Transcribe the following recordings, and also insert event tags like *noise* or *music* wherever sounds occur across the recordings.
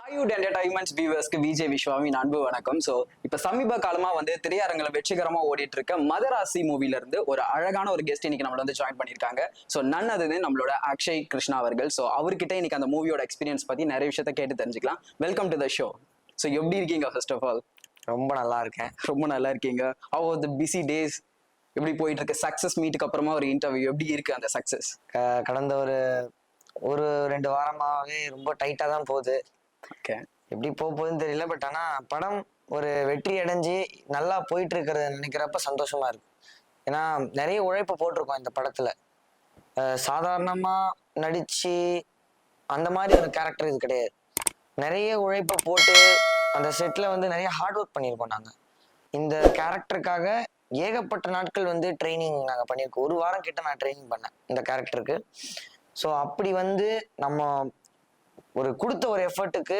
Hollywood entertainments வியூவர்ஸ்க்கு விஜய் விஸ்வாமின் அன்பு வணக்கம். ஸோ இப்போ சமீப காலமா வந்து திரையரங்கில் வெற்றிகரமா ஓடிட்டு இருக்க மதராசி மூவில இருந்து ஒரு அழகான ஒரு கெஸ்ட் இன்னைக்கு நம்மள வந்து ஜாயின் பண்ணியிருக்காங்க. ஸோ நன் அது நம்மளோட அக்ஷய் கிருஷ்ணா அவர்கள். ஸோ அவர்கிட்ட இன்னைக்கு அந்த மூவியோட எக்ஸ்பீரியன்ஸ் பத்தி நிறைய விஷயத்த கேட்டு தெரிஞ்சுக்கலாம். Welcome to the show so எப்படி இருக்கீங்க ஃபர்ஸ்ட் ஆஃப் ஆல் ரொம்ப நல்லா இருக்கேன். ரொம்ப நல்லா இருக்கீங்க. ஹவ் த பிஸி டேஸ் எப்படி போயிட்டு இருக்கு சக்சஸ் மீட்டுக்கு அப்புறமா ஒரு இன்டர்வியூ எப்படி இருக்கு அந்த சக்சஸ் க- கடந்த ஒரு ஒரு ரெண்டு வாரமாவே ரொம்ப டைட்டா தான் போகுது. எப்படி போக போகுதுன்னு தெரியல பட் ஆனா படம் ஒரு வெற்றி அடைஞ்சு நல்லா போயிட்டு இருக்கிறத நினைக்கிறப்ப சந்தோஷமா இருக்கு. ஏன்னா நிறைய உழைப்பு போட்டிருக்கோம் இந்த படத்துல. சாதாரணமா நடிச்சு அந்த மாதிரி ஒரு கேரக்டர் இது கிடையாது. நிறைய உழைப்பு போட்டு அந்த செட்ல வந்து நிறைய ஹார்ட் ஒர்க் பண்ணியிருக்கோம் நாங்க. இந்த கேரக்டருக்காக ஏகப்பட்ட நாட்கள் வந்து ட்ரைனிங் நாங்கள் பண்ணியிருக்கோம். ஒரு வாரம் கிட்ட நான் ட்ரைனிங் பண்ணேன் இந்த கேரக்டருக்கு ஸோ அப்படி வந்து நம்ம ஒரு கொடுத்த ஒரு எஃபர்ட்டுக்கு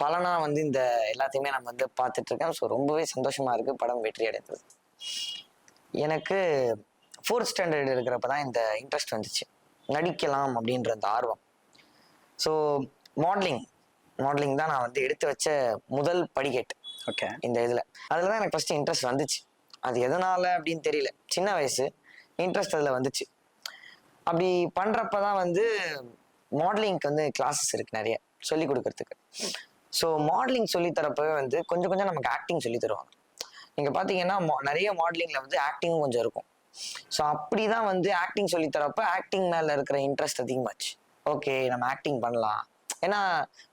பலனா வந்து இந்த எல்லாத்தையுமே நம்ம வந்து பார்த்துட்டு இருக்கேன் ஸோ ரொம்பவே சந்தோஷமா இருக்கு. படம் வெற்றி அடைந்தது. எனக்கு ஃபோர்த் ஸ்டாண்டர்ட் இருக்கிறப்ப தான் இந்த இன்ட்ரெஸ்ட் வந்துச்சு. நடிக்கலாம் அப்படின்ற அந்த ஆர்வம். ஸோ மாடலிங் மாடலிங் தான் நான் வந்து எடுத்து வச்ச முதல் படிக்கட்டு. ஓகே இந்த இதில். அதில் தான் எனக்கு ஃபஸ்ட்டு இன்ட்ரெஸ்ட் வந்துச்சு. அது எதனால அப்படின்னு தெரியல. சின்ன வயசு. இன்ட்ரெஸ்ட் அதில் வந்துச்சு. அப்படி பண்ணுறப்ப தான் வந்து மாடலிங்க்கு வந்து கிளாஸஸ் இருக்கு நிறைய சொல்லி கொடுக்கறதுக்கு. ஸோ மாடலிங் சொல்லித்தரப்பவே வந்து கொஞ்சம் கொஞ்சம் நமக்கு ஆக்டிங் சொல்லி தருவாங்க. நீங்கள் பார்த்தீங்கன்னா நிறைய மாடலிங்கில் வந்து ஆக்டிங்கும் கொஞ்சம் இருக்கும். ஸோ அப்படி தான் வந்து ஆக்டிங் சொல்லித்தரப்ப ஆக்டிங் மேலே இருக்கிற இன்ட்ரெஸ்ட் அதிகமாச்சு ஓகே நம்ம ஆக்டிங் பண்ணலாம். ஏன்னா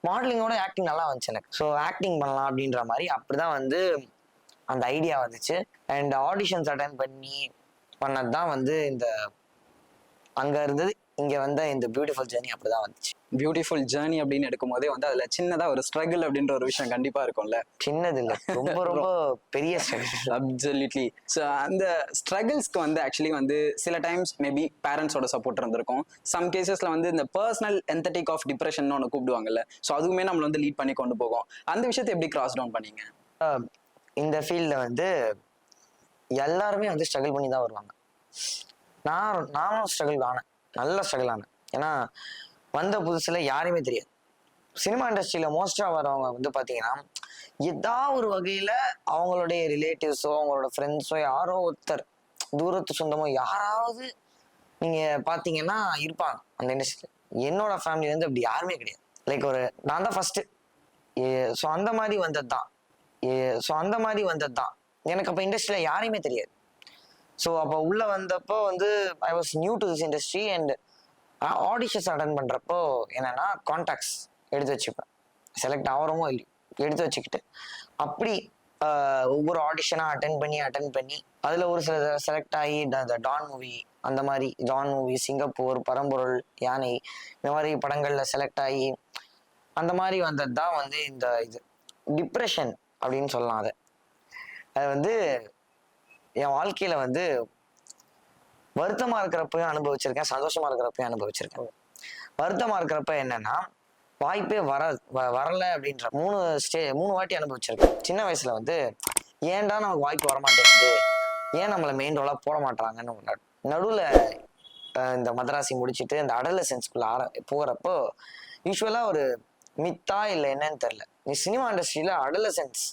மாடலிங்கோட ஆக்டிங் நல்லா வந்துச்சு எனக்கு. ஸோ ஆக்டிங் பண்ணலாம் அப்படின்ற மாதிரி அப்படிதான் வந்து அந்த ஐடியா வந்துச்சு. அண்ட் ஆடிஷன்ஸ் அட்டன் பண்ணி பண்ணது தான் வந்து இந்த அங்க இருந்தது. இங்க வந்த இந்த பியூட்டிஃபுல் ஜேர்னி அப்படிதான் வந்துச்சு. பியூட்டிஃபுல் ஜேர்னி அப்படின்னு எடுக்கும்போதே வந்து அதுல சின்னதா ஒரு ஸ்ட்ரகிள் அப்படின்ற ஒரு விஷயம் கண்டிப்பா இருக்கும்ல. சின்னது இல்ல ரொம்ப *laughs* ரொம்ப பெரிய ஸ்ட்ரகிள் அப்சல்யூட்லி ஸோ அந்த ஸ்ட்ரகிள்ஸ்க்கு வந்து ஆக்சுவலி வந்து சில டைம்ஸ் மேபி பேரண்ட்ஸோட சப்போர்ட் இருந்திருக்கும். சம் கேசஸ்ல வந்து இந்த பர்சனல் என்தட்டிக் ஆஃப் டிப்ரெஷன் ஒன்று கூப்பிடுவாங்கல்ல. ஸோ அதுவுமே நம்மள வந்து லீட் பண்ணி கொண்டு போகும். அந்த விஷயத்தை எப்படி கிராஸ் டவுன் பண்ணீங்க? இந்த ஃபீல்டில் வந்து எல்லாருமே வந்து ஸ்ட்ரகிள் பண்ணி தான் வருவாங்க. நான் நானும் ஸ்ட்ரகிள் ஆனேன். நல்ல ஸ்ட்ரகிள் ஆனேன் ஏன்னா வந்த புதுசில் யாரையுமே தெரியாது. சினிமா இண்டஸ்ட்ரியில் மோஸ்ட்டாக வரவங்க வந்து பார்த்தீங்கன்னா ஏதா ஒரு வகையில் அவங்களுடைய ரிலேட்டிவ்ஸோ அவங்களோட ஃப்ரெண்ட்ஸோ யாரோ ஒருத்தர் தூரத்து சொந்தமோ யாராவது நீங்கள் பார்த்தீங்கன்னா இருப்பாங்க அந்த இண்டஸ்ட்ரியில் என்னோட ஃபேமிலி வந்து அப்படி யாருமே கிடையாது. லைக் ஒரு நான் தான் ஃபஸ்ட்டு ஸோ அந்த மாதிரி வந்தது தான் ஸோ அந்த மாதிரி வந்தது தான் எனக்கு அப்போ இண்டஸ்ட்ரியில் யாரையுமே தெரியாது. ஸோ அப்போ உள்ளே வந்தப்போ வந்து I was new to this industry and auditions attend பண்ணுறப்போ என்னென்னா கான்டாக்ட்ஸ் எடுத்து வச்சுப்பேன். செலக்ட் ஆகிறோமோ இல்லையோ எடுத்து வச்சுக்கிட்டு. அப்படி uh, ஒவ்வொரு ஆடிஷனாக அட்டன் பண்ணி அட்டன் பண்ணி அதில் ஒரு சில செலக்ட் ஆகி அந்த டான் மூவி அந்த மாதிரி டான் மூவி சிங்கப்பூர் பரம்பொருள் யானை இந்த மாதிரி படங்களில் செலக்ட் ஆகி அந்த மாதிரி வந்தது தான் வந்து இந்த இது. டிப்ரெஷன் அப்படின்னு சொல்லலாம் அதை. அது வந்து என் வாழ்க்கையில வந்து வருத்தமா இருக்கிறப்பையும் அனுபவிச்சிருக்கேன் சந்தோஷமா இருக்கிறப்பையும் அனுபவிச்சிருக்கேன். வருத்தமா இருக்கிறப்ப என்னன்னா வாய்ப்பே வர வ- வரல அப்படின்ற மூணு ஸ்டே மூணு வாட்டி அனுபவிச்சிருக்கேன். சின்ன வயசுல வந்து ஏன்டா நமக்கு வாய்ப்பு வர மாட்டேங்குது ஏன் நம்மளை மெயின் ரோலா போட மாட்டாங்கன்னு நடுவில் நடு- நடுவுல இந்த மதராசி முடிச்சிட்டு இந்த அடலசென்ஸ்குள்ள ஆர போகிறப்போ யூஸ்வலாக ஒரு மித்தா இல்லை என்னன்னு தெரில நீ சினிமா அடல அடலசென்ஸ்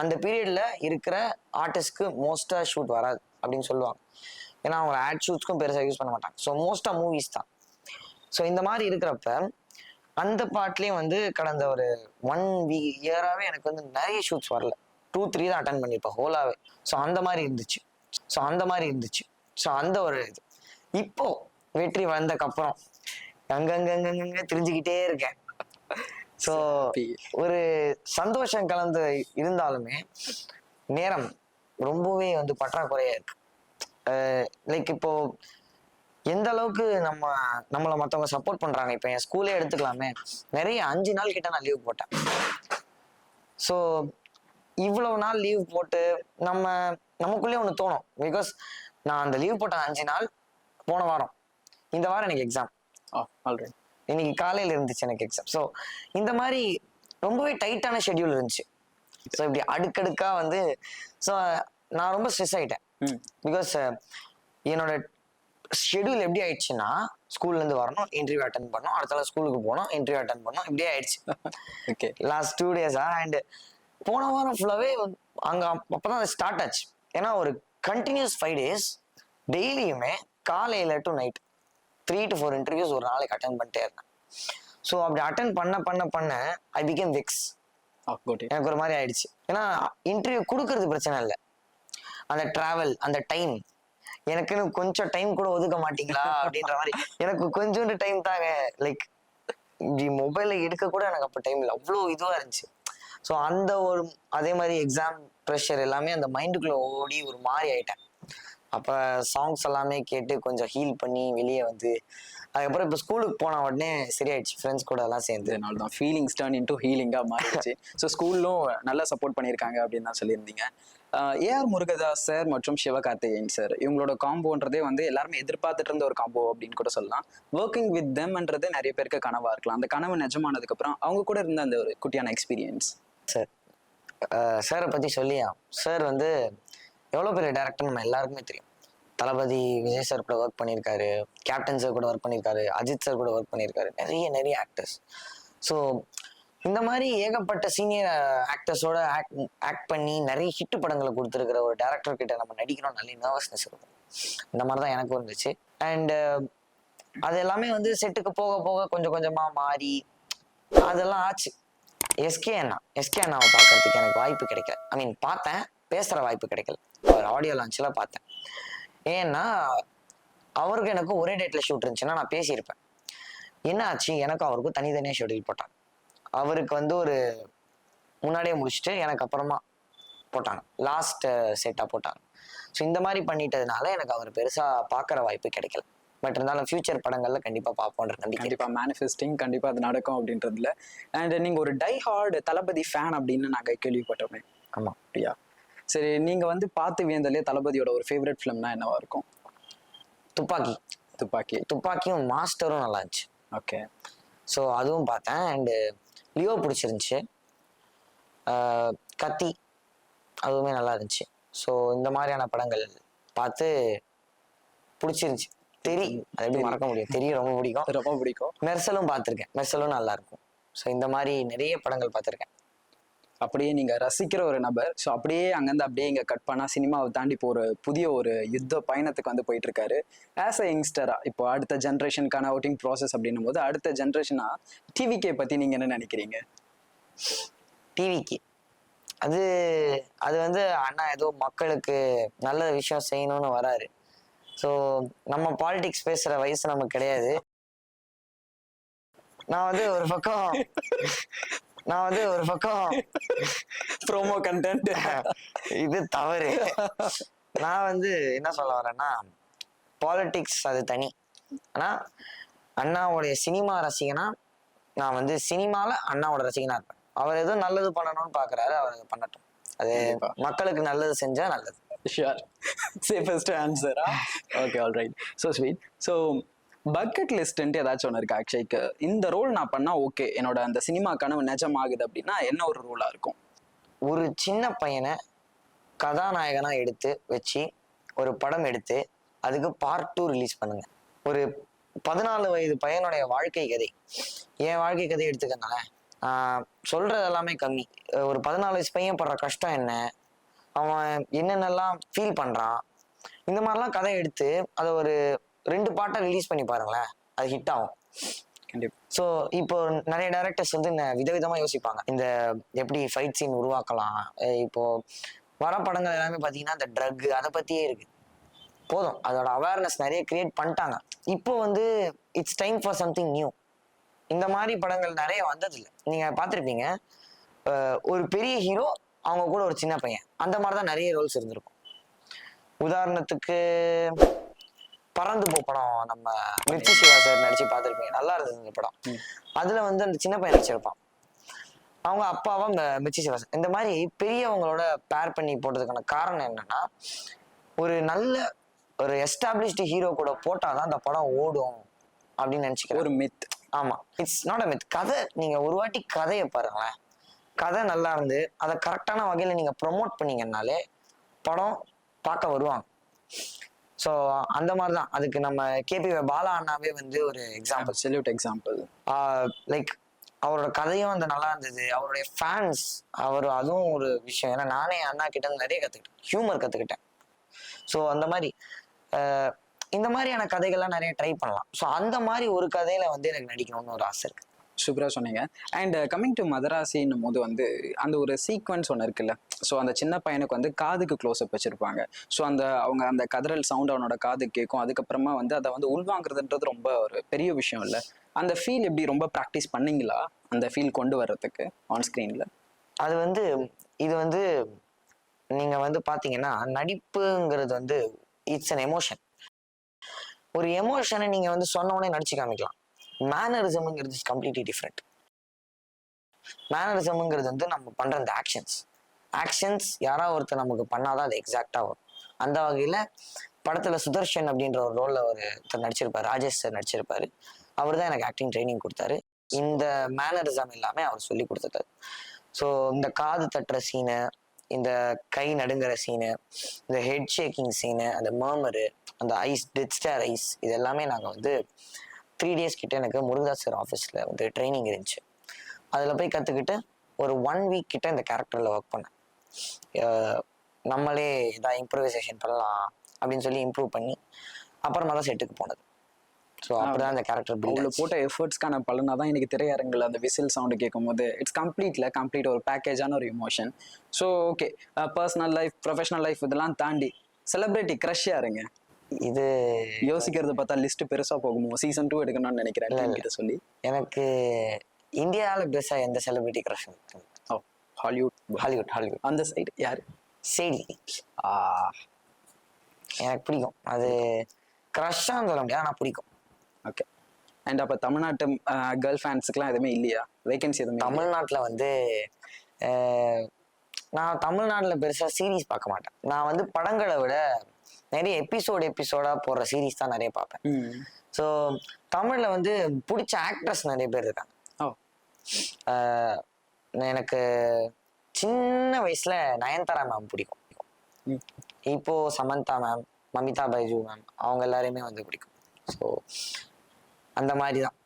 அந்த பீரியடில் இருக்கிற ஆர்டிஸ்ட்க்கு மோஸ்ட்டாக ஷூட் வராது அப்படின்னு சொல்லுவாங்க. ஏன்னா அவங்க ஆட் ஷூட்ஸ்க்கும் பெருசாக யூஸ் பண்ண மாட்டாங்க. ஸோ மோஸ்ட்டாக மூவிஸ் தான். ஸோ இந்த மாதிரி இருக்கிறப்ப அந்த பாட்லேயும் வந்து கடந்த ஒரு ஒன் வீ இயராகவே எனக்கு வந்து நிறைய ஷூட்ஸ் வரல. டூ த்ரீ தான் அட்டன் பண்ணியிருப்பேன் ஹோலாவே ஸோ அந்த மாதிரி இருந்துச்சு. ஸோ அந்த மாதிரி இருந்துச்சு. ஸோ அந்த ஒரு இது. இப்போ வெற்றி வந்தக்கப்புறம் அங்கங்கங்கங்க தெரிஞ்சுக்கிட்டே இருக்கேன். ஸோ ஒரு சந்தோஷம் கலந்து இருந்தாலுமே நேரம் ரொம்பவே வந்து பற்றாக்குறையா இருக்கு. லைக் இப்போ எந்த அளவுக்கு நம்ம நம்மளை மற்றவங்க சப்போர்ட் பண்றாங்க. இப்போ என் ஸ்கூலே எடுத்துக்கலாமே. நிறைய அஞ்சு நாள் கிட்ட நான் லீவ் போட்டேன். ஸோ இவ்வளவு நாள் லீவ் போட்டு நம்ம நமக்குள்ளே ஒன்று தோணும். பிகாஸ் நான் அந்த லீவ் போட்ட அஞ்சு நாள் போன வாரம். இந்த வாரம் எனக்கு எக்ஸாம் ஆல்ரெடி இன்னைக்கு காலையில இருந்துச்சு எனக்கு எக்ஸாம் ஸோ இந்த மாதிரி ரொம்பவே டைட்டான ஷெட்யூல் இருந்துச்சு. ஸோ இப்படி அடுக்கடுக்கா வந்து ஸோ நான் ரொம்ப ஸ்ட்ரெஸ் ஆயிட்டேன். ம். பிகாஸ் என்னோட ஷெட்யூல் எப்படி ஆயிடுச்சுன்னா ஸ்கூல்ல இருந்து வரணும் இன்டர்வியூ அட்டன் பண்ணணும் அடுத்த ஸ்கூலுக்கு போகணும் இன்டர்வியூ அட்டன் பண்ணணும் இப்படியே ஆயிடுச்சு. ஓகே லாஸ்ட் டூ டேஸா அண்ட் போன வாரம் ஃபுல்லாவே அங்க அப்~ அப்பதான் அது ஸ்டார்ட் ஆச்சு. ஏன்னா ஒரு கண்டினியூஸ் ஃபைவ் டேஸ் டெய்லியுமே காலையில to night three to four interviews ஒரு நாளைக்கு அட்டன் பண்ணிட்டே இருந்தேன் ஸோ அப்படி அட்டன் பண்ண பண்ண பண்ண ஐ பிகேம் விக்ஸ் எனக்கு ஒரு மாதிரி ஆயிடுச்சு. ஏன்னா இன்டர்வியூ கொடுக்கறது பிரச்சனை இல்லை. அந்த டிராவல் அந்த டைம் எனக்குன்னு கொஞ்சம் டைம் கூட ஒதுக்க மாட்டீங்களா? *laughs* அப்படின்ற மாதிரி. எனக்கு கொஞ்சோண்டு டைம் தாங்க. லைக் இப்படி மொபைலை எடுக்க கூட எனக்கு அப்போ டைம் இல்லை. அவ்வளோ இதுவாக இருந்துச்சு. ஸோ அந்த ஒரு அதே மாதிரி எக்ஸாம் ப்ரெஷர் எல்லாமே அந்த மைண்டுக்குள்ளே ஓடி ஒரு மாதிரி ஆயிட்டேன். அப்போ சாங்ஸ் எல்லாமே கேட்டு கொஞ்சம் ஹீல் பண்ணி வெளியே வந்து அதுக்கப்புறம் இப்போ ஸ்கூலுக்கு போன உடனே சரியாயிடுச்சு. ஃப்ரெண்ட்ஸ் கூட எல்லாம் சேர்ந்து. இதனால தான் ஃபீலிங்ஸ் டர்ன் இன்டூ ஹீலிங்காக மாறிடுச்சு. *laughs* ஸோ ஸ்கூல்லும் நல்லா சப்போர்ட் பண்ணியிருக்காங்க அப்படின்னு தான் சொல்லியிருந்தீங்க. ஏஆர் முருகதாஸ் சார் மற்றும் சிவகார்த்திகேயன் சார் இவங்களோட காம்போன்றதே வந்து எல்லாருமே எதிர்பார்த்துட்டு இருந்த ஒரு காம்போ அப்படின்னு கூட சொல்லலாம். ஒர்க்கிங் வித் தெம்ன்றது நிறைய பேருக்கு கனவா இருக்கலாம். அந்த கனவு நிஜமானதுக்கு அப்புறம் அவங்க கூட இருந்த அந்த ஒரு குட்டியான எக்ஸ்பீரியன்ஸ் சார் சாரை பற்றி சொல்லியா? சார் வந்து எவ்வளோ பெரிய டேரக்டர் நம்ம எல்லாருக்குமே தெரியும். தளபதி விஜய் சார் கூட ஒர்க் பண்ணியிருக்காரு. கேப்டன் சார் கூட ஒர்க் பண்ணியிருக்காரு. அஜித் சார் கூட ஒர்க் பண்ணியிருக்காரு. நிறைய நிறைய ஆக்டர்ஸ் ஸோ இந்த மாதிரி ஏகப்பட்ட சீனியர் ஆக்டர்ஸோட ஆக்ட் ஆக்ட் பண்ணி நிறைய ஹிட் படங்களை கொடுத்துருக்கிற ஒரு டேரக்டர் கிட்ட நம்ம நடிக்கணும் நல்ல நர்வஸ்னஸ் இருக்கும். இந்த மாதிரி தான் எனக்கும் இருந்துச்சு. அண்டு அது எல்லாமே வந்து செட்டுக்கு போக போக கொஞ்சம் கொஞ்சமாக மாறி அதெல்லாம் ஆச்சு. எஸ்கே அண்ணா எஸ்கே அண்ணாவை பார்க்கறதுக்கு எனக்கு வாய்ப்பு கிடைக்கல. ஐ மீன் பார்த்தேன். பேசுகிற வாய்ப்பு கிடைக்கல. அவர் ஆடியோ லான்ச்சில் பார்த்தேன். ஏன்னா அவருக்கு எனக்கு ஒரே டேட்டில் ஷூட் இருந்துச்சுன்னா நான் பேசியிருப்பேன். என்ன ஆச்சு எனக்கும் அவருக்கும் தனித்தனியாக ஷெட்யூல் போட்டாங்க. அவருக்கு வந்து ஒரு முன்னாடியே முடிச்சுட்டு எனக்கு அப்புறமா போட்டாங்க. லாஸ்ட் செட்டாக போட்டாங்க. ஸோ இந்த மாதிரி பண்ணிட்டதுனால எனக்கு அவர் பெருசாக பார்க்குற வாய்ப்பு கிடைக்கல. பட் இருந்தாலும் ஃபியூச்சர் படங்கள்ல கண்டிப்பாக பார்ப்போன்ற நம்பிக்கை இருக்கு. கண்டிப்பா மேனிஃபெஸ்டிங் கண்டிப்பா அது நடக்கும் அப்படின்றதுல. அண்ட் நீங்க ஒரு டை ஹார்டு தளபதி ஃபேன் அப்படின்னு நாங்க கேள்விப்பட்டோமே ஆமா. அப்படியா? சரி நீங்க வந்து பார்த்து வியந்தலே தளபதியோட ஒரு ஃபேவரட் ஃபிலிம்னா என்னவா இருக்கும்? துப்பாக்கி. துப்பாக்கி. துப்பாக்கியும் மாஸ்டரும் நல்லா இருந்துச்சு. ஓகே. ஸோ அதுவும் பார்த்தேன். அண்டு லியோ பிடிச்சிருந்துச்சு. கத்தி. அதுவுமே நல்லா இருந்துச்சு. ஸோ இந்த மாதிரியான படங்கள் பார்த்து பிடிச்சிருந்துச்சு. தெரி அது எப்படி மறக்க முடியும். தெரிய ரொம்ப பிடிக்கும். *laughs* ரொம்ப பிடிக்கும். மெர்சலும் பார்த்துருக்கேன். மெர்சலும் நல்லா இருக்கும். ஸோ இந்த மாதிரி நிறைய படங்கள் பார்த்துருக்கேன். அப்படியே நீங்க ரசிக்கிற ஒரு நபர். ஸோ அப்படியே அங்கேருந்து அப்படியே இங்க கட் பண்ணா சினிமாவை தாண்டி இப்போ ஒரு புதிய ஒரு யுத்த பயணத்துக்கு வந்து போயிட்டு இருக்காரு ஆஸ் அ யங்ஸ்டரா இப்போ அடுத்த ஜென்ரேஷனுக்கான அவுட்டிங் ப்ராசஸ் அப்படின்னும் போது அடுத்த ஜென்ரேஷனா டிவிகே பத்தி நீங்க என்ன நினைக்கிறீங்க? டிவிக்கு அது அது வந்து அண்ணா ஏதோ மக்களுக்கு நல்ல விஷயம் செய்யணும்னு வராரு. ஸோ நம்ம பாலிடிக்ஸ் பேசுற வயசு நமக்கு கிடையாது. நான் வந்து ஒரு பக்கம் நான் வந்து ஒரு பக்கம் ப்ரோமோ கண்டென்ட் *laughs* இது தவறு. நான் வந்து என்ன சொல்ல வரேன்னா பாலிடிக்ஸ் அது தனி. ஆனா அண்ணாவுடைய சினிமா ரசிகனா நான் வந்து சினிமால அண்ணாவோட ரசிகனா இருப்பேன். அவர் எதுவும் நல்லது பண்ணணும்னு பாக்குறாரு அவர் அதை பண்ணட்டும். அது. மக்களுக்கு நல்லது செஞ்சா நல்லது. Sure safest ஆன்சரா okay all right so sweet so bucket லிஸ்ட்ன்ட்டு ஏதாச்சும் ஒன்று இருக்கு அக்ஷய்க்கு? இந்த ரோல் நான் பண்ணா ஓகே என்னோட அந்த சினிமா கனவு நிஜமாகுது அப்படின்னா என்ன ஒரு ரோலா இருக்கும்? ஒரு சின்ன பையனை கதாநாயகனா எடுத்து வச்சு ஒரு படம் எடுத்து அதுக்கு பார்ட் டூ ரிலீஸ் பண்ணுங்க. ஒரு பதினாலு வயது பையனுடைய வாழ்க்கை கதை. என் வாழ்க்கை கதை எடுத்துக்கனால சொல்கிறது சொல்றது எல்லாமே கம்மி. ஒரு பதினாலு வயசு பையன் படுற கஷ்டம் என்ன? அவன் என்னென்னலாம் ஃபீல் பண்றான்? இந்த மாதிரிலாம் கதை எடுத்து அதை ஒரு ரெண்டு பாட்டை ரிலீஸ் பண்ணி பாருங்களேன். அது ஹிட் ஆகும். ஸோ இப்போ நிறைய டேரக்டர்ஸ் வந்து ந- விதவிதமா யோசிப்பாங்க. இந்த எப்படி ஃபைட் சீன் உருவாக்கலாம் இப்போ வர படங்கள் எல்லாமே பார்த்தீங்கன்னா இந்த ட்ரக் அதை பத்தியே இருக்கு. போதும். அதோட அவேர்னஸ் நிறைய கிரியேட் பண்ணிட்டாங்க. இப்போ வந்து it's time for something new இந்த மாதிரி படங்கள் நிறைய வந்ததில்லை. நீங்க பார்த்துருப்பீங்க. ஒரு பெரிய ஹீரோ அவங்க கூட ஒரு சின்ன பையன். அந்த மாதிரி தான் நிறைய ரோல்ஸ் இருந்திருக்கும். உதாரணத்துக்கு பறந்து போ படம். நம்ம மிர்ச்சி சிவா சார் நடிச்சு பார்த்துருப்பீங்க. நல்லா இருந்தது இந்த படம். அதுல வந்து அந்த சின்ன பையன் நடிச்சிருப்பான். அவங்க அப்பாவா மிர்ச்சி சிவா சார் இந்த மாதிரி பெரியவங்களோட பேர் பண்ணி போட்டதுக்கான காரணம் என்னன்னா ஒரு நல்ல ஒரு எஸ்டாப்ளிஷ்டு ஹீரோ கூட போட்டாதான் அந்த படம் ஓடும் அப்படின்னு நினைச்சுக்கிறேன் ஒரு மித் ஆமா. இட்ஸ் நாட் அ மித் கதை நீங்க ஒரு வாட்டி கதையை பாருங்களேன். கதை நல்லா இருந்து அதை கரெக்டான வகையில நீங்க ப்ரொமோட் பண்ணீங்கன்னாலே படம் பார்க்க வருவாங்க. ஸோ அந்த மாதிரி தான் அதுக்கு நம்ம கேபி பாலா அண்ணாவே வந்து ஒரு எக்ஸாம்பிள் அப்சல்யூட் எக்ஸாம்பிள் லைக் அவரோட கதையும் வந்து நல்லா இருந்தது. அவருடைய ஃபேன்ஸ் அவர் அதுவும் ஒரு விஷயம். ஏன்னா நானே அண்ணா கிட்ட நிறைய கற்றுக்கிட்டேன் ஹியூமர் கற்றுக்கிட்டேன் ஸோ அந்த மாதிரி இந்த மாதிரியான கதைகள்லாம் நிறைய ட்ரை பண்ணலாம். ஸோ அந்த மாதிரி ஒரு கதையில வந்து எனக்கு நடிக்கணும்னு ஒரு ஆசை இருக்கு. சூப்பராக சொன்னீங்க. அண்ட் கம்மிங் டு மதராசின்னும் போது வந்து அந்த ஒரு சீக்வன்ஸ் ஒன்று இருக்குல்ல. ஸோ அந்த சின்ன பையனுக்கு வந்து காதுக்கு க்ளோஸ்அப் வச்சிருப்பாங்க. ஸோ அந்த அவங்க அந்த கதறல் சவுண்ட் அவனோட காது கேட்கும் அதுக்கப்புறமா வந்து அதை வந்து உள்வாங்குறதுன்றது ரொம்ப ஒரு பெரிய விஷயம் இல்லை. அந்த ஃபீல் எப்படி ரொம்ப ப்ராக்டிஸ் பண்ணீங்களா? அந்த ஃபீல் கொண்டு வர்றதுக்கு ஆன் ஸ்க்ரீனில் அது வந்து இது வந்து நீங்கள் வந்து பார்த்தீங்கன்னா நடிப்புங்கிறது வந்து இட்ஸ் அன் எமோஷன் ஒரு எமோஷனை நீங்கள் வந்து சொன்ன உடனே நடிச்சு காமிக்கலாம். மேனரிசம்ங்கிறது இஸ் கம்ப்ளீட்லி டிஃப்ரெண்ட் மேனரிசம்ங்கிறது வந்து நம்ம பண்ற அந்த ஆக்ஷன்ஸ் ஆக்ஷன்ஸ் யாராவது ஒருத்தர் நமக்கு பண்ணாதான் அது எக்ஸாக்டா வரும். அந்த வகையில படத்துல சுதர்ஷன் அப்படின்ற ஒரு ரோல்ல ஒருத்தர் நடிச்சிருப்பாரு ராஜேஷ் சார் நடிச்சிருப்பாரு. அவர் தான் எனக்கு ஆக்டிங் ட்ரைனிங் கொடுத்தாரு. இந்த மேனரிசம் எல்லாமே அவர் சொல்லி கொடுத்துட்டாரு. ஸோ இந்த காது தட்டுற சீனு இந்த கை நடுங்கிற சீனு இந்த ஹெட் ஷேக்கிங் சீனு அந்த மர்மரு அந்த ஐஸ் டெட் ஸ்டார் ஐஸ் இது எல்லாமே நாங்கள் வந்து த்ரீ டேஸ் கிட்ட எனக்கு முருகதாஸ் சார் ஆஃபீஸில் வந்து ட்ரைனிங் இருந்துச்சு. அதில் போய் கற்றுக்கிட்டு ஒரு ஒன் வீக் கிட்ட இந்த கேரக்டரில் ஒர்க் பண்ணேன். நம்மளே இதாக இம்ப்ரூவைசேஷன் பண்ணலாம் அப்படின்னு சொல்லி இம்ப்ரூவ் பண்ணி அப்புறமா தான் செட்டுக்கு போனது. ஸோ அப்படிதான் அந்த கேரக்டர் பில்ட் போட்ட எஃபர்ட்ஸ்க்கான பலனாக தான் எனக்கு திரையரங்கில் அந்த விசில் சவுண்டு கேட்கும் போது இட்ஸ் கம்ப்ளீட்ல கம்ப்ளீட் ஒரு பேக்கேஜான ஒரு emotion so okay personal life professional life இதெல்லாம் தாண்டி செலிபிரிட்டி க்ரஷ் யாருங்க? இது யோசிக்கிறத பார்த்தா லிஸ்ட் பெருசா போகுமோ? சீசன் டூ எடுக்கணும்னு நினைக்கிறேன். கிட்ட சொல்லி. எனக்கு இந்தியாவில் பெருசாக எந்த celebrity crush oh Hollywood Hollywood Hollywood அந்த சைடு யாரு? ஆ. எனக்கு பிடிக்கும். அது க்ரஷ்ஷான்னு சொல்ல முடியாது ஆனால் பிடிக்கும். ஓகே அண்ட் அப்ப தமிழ்நாட்டு கேர்ள் ஃபேன்ஸுக்குலாம் எதுவுமே இல்லையா? வேகன்சி எதுவுமே? தமிழ்நாட்டில் வந்து நான் தமிழ்நாட்டில் பெருசாக சீரீஸ் பார்க்க மாட்டேன். நான் வந்து படங்களை விட நிறைய எபிசோடு எபிசோடாக போடுற சீரீஸ் தான் நிறைய பார்ப்பேன். ஸோ தமிழில் வந்து பிடிச்ச ஆக்ட்ரஸ் நிறைய பேர் இருக்காங்க. எனக்கு சின்ன வயசுல நயன்தாரா மேம் பிடிக்கும். இப்போ சமந்தா மேம் மமிதா பைஜு மேம் அவங்க எல்லாரையுமே வந்து பிடிக்கும். ஸோ அந்த மாதிரி தான்.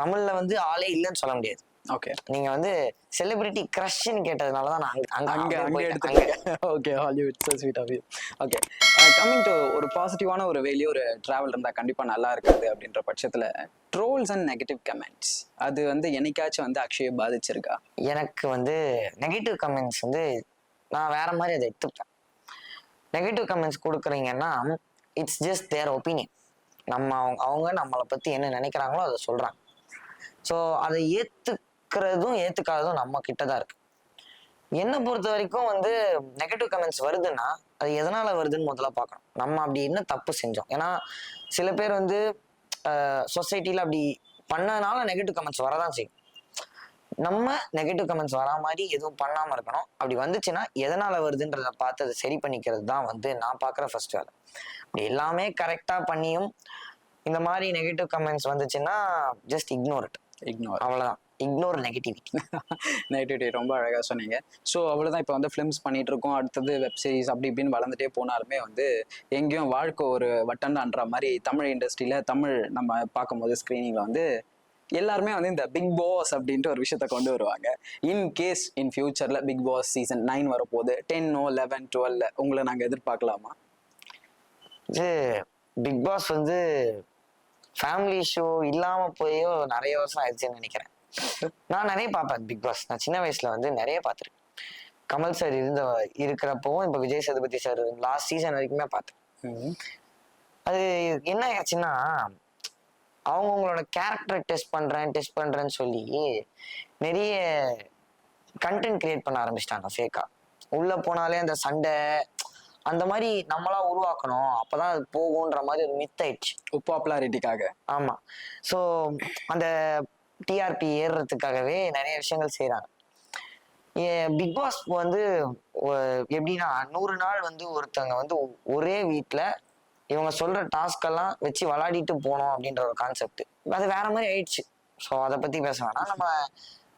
தமிழ்ல வந்து ஆளே இல்லைன்னு சொல்ல முடியாது. ஓகே நீங்க வந்து செலிபிரிட்டி க்ரஷ்ன்னு கேட்டதுனால தான் நான் அங்க அங்க அங்க. எடுத்துருக்கேன் okay Hollywood so sweet of you okay coming to ஒரு பாசிட்டிவான ஒரு வெளியே ஒரு டிராவல் இருந்தா கண்டிப்பா நல்லா இருக்காது அப்படின்ற பட்சத்துல ட்ரோல்ஸ் அண்ட் நெகட்டிவ் கமெண்ட்ஸ் அது வந்து என்னைக்காச்சும் வந்து அக்ஷயை பாதிச்சிருக்கா? எனக்கு வந்து நெகட்டிவ் கமெண்ட்ஸ் வந்து நான் வேற மாதிரி அதை எடுத்துப்பேன். நெகட்டிவ் கமெண்ட்ஸ் கொடுக்குறீங்கன்னா இட்ஸ் ஜஸ்ட் தேர் ஒப்பீனியன் நம்ம அவங்க அவங்க நம்மளை பற்றி என்ன நினைக்கிறாங்களோ அதை சொல்கிறாங்க ஸோ அதை ஏற்றுக்கிறதும் ஏற்றுக்காததும் நம்ம கிட்ட தான் இருக்கு. என்னை பொறுத்த வரைக்கும் வந்து நெகட்டிவ் கமெண்ட்ஸ் வருதுன்னா அது எதனால் வருதுன்னு முதல்ல பார்க்கணும். நம்ம அப்படி என்ன தப்பு செஞ்சோம்? ஏன்னா சில பேர் வந்து சொசைட்டியில் அப்படி பண்ணதுனால நெகட்டிவ் கமெண்ட்ஸ் வரதான் செய்யும். நம்ம நெகட்டிவ் கமெண்ட்ஸ் வரா மாதிரி எதுவும் பண்ணாம இருக்கணும். அப்படி வந்துச்சுன்னா எதனால வருதுன்றத பார்த்து அதை சரி பண்ணிக்கிறது தான் வந்து நான் பார்க்குற ஃபர்ஸ்ட் வேலை. அப்படி எல்லாமே கரெக்டா பண்ணியும் இந்த மாதிரி நெகட்டிவ் கமெண்ட்ஸ் வந்துச்சுன்னா ஜஸ்ட் இக்னோர் இட் இக்னோர் அவ்வளவுதான். இக்னோர் நெகட்டிவிட்டி நெகட்டிவிட்டி ரொம்ப அழகா சொன்னீங்க. ஸோ அவ்வளவுதான். இப்போ வந்து ஃபிலிம்ஸ் பண்ணிட்டு இருக்கோம் அடுத்தது வெப் சீரிஸ் அப்படி இப்படின்னு வளர்ந்துட்டே போனாலுமே வந்து எங்கேயும் வாழ்க்கை ஒரு வட்டண்டான்ற மாதிரி தமிழ் இண்டஸ்ட்ரியில தமிழ் நம்ம பார்க்கும்போது ஸ்க்ரீனிங்ல வந்து எல்லாருமே வந்து இந்த பிக் பாஸ் அப்படின்ட்டு ஒரு விஷயத்த கொண்டு வருவாங்க. இன் கேஸ் இன் ஃபியூச்சர்ல பிக் பாஸ் சீசன் நைன் வரப்போகுது டென்னோ லெவன் டுவெல் உங்களை நாங்க எதிர்பார்க்கலாமா? இது பிக் பாஸ் வந்து ஃபேமிலி ஷோ இல்லாம போயோ நிறைய வருஷம் ஆயிடுச்சுன்னு நினைக்கிறேன். நான் நிறைய பார்ப்பேன் பிக் பாஸ் நான் சின்ன வயசுல வந்து நிறைய பார்த்துருக்கேன். கமல் சார் இருந்த இருக்கிறப்பவும் இப்போ Vijay Sethupathi sir last season வரைக்குமே பார்த்தேன் அது என்ன ஆச்சுன்னா அவங்கவுங்களோட கேரக்டரை டெஸ்ட் பண்றேன் டெஸ்ட் பண்றேன்னு சொல்லி நிறைய கண்டென்ட் கிரியேட் பண்ண ஆரம்பிச்சிட்டாங்க ஃபேக்கா உள்ள போனாலே அந்த சண்டை அந்த மாதிரி நம்மளா உருவாக்கணும். அப்பதான் அது போகுன்ற மாதிரி ஒரு மித் ஆயிடுச்சு. பாப்புலாரிட்டிக்காக ஆமா. ஸோ அந்த டிஆர்பி ஏறுறதுக்காகவே நிறைய விஷயங்கள் செய்றாங்க. பிக் பாஸ் வந்து எப்படின்னா நூறு நாள் வந்து ஒருத்தவங்க வந்து ஒரே வீட்ல இவங்க சொல்ற டாஸ்க் எல்லாம் வச்சு விளையாடிட்டு போனோம் அப்படின்ற ஒரு கான்செப்ட் அது வேற மாதிரி ஆயிடுச்சு. ஸோ அதை பத்தி பேச வேணாம். நம்ம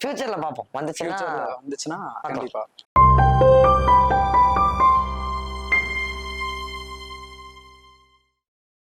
ஃபியூச்சர்ல பார்ப்போம். வந்துச்சுன்னா வந்துச்சுன்னா. கண்டிப்பா.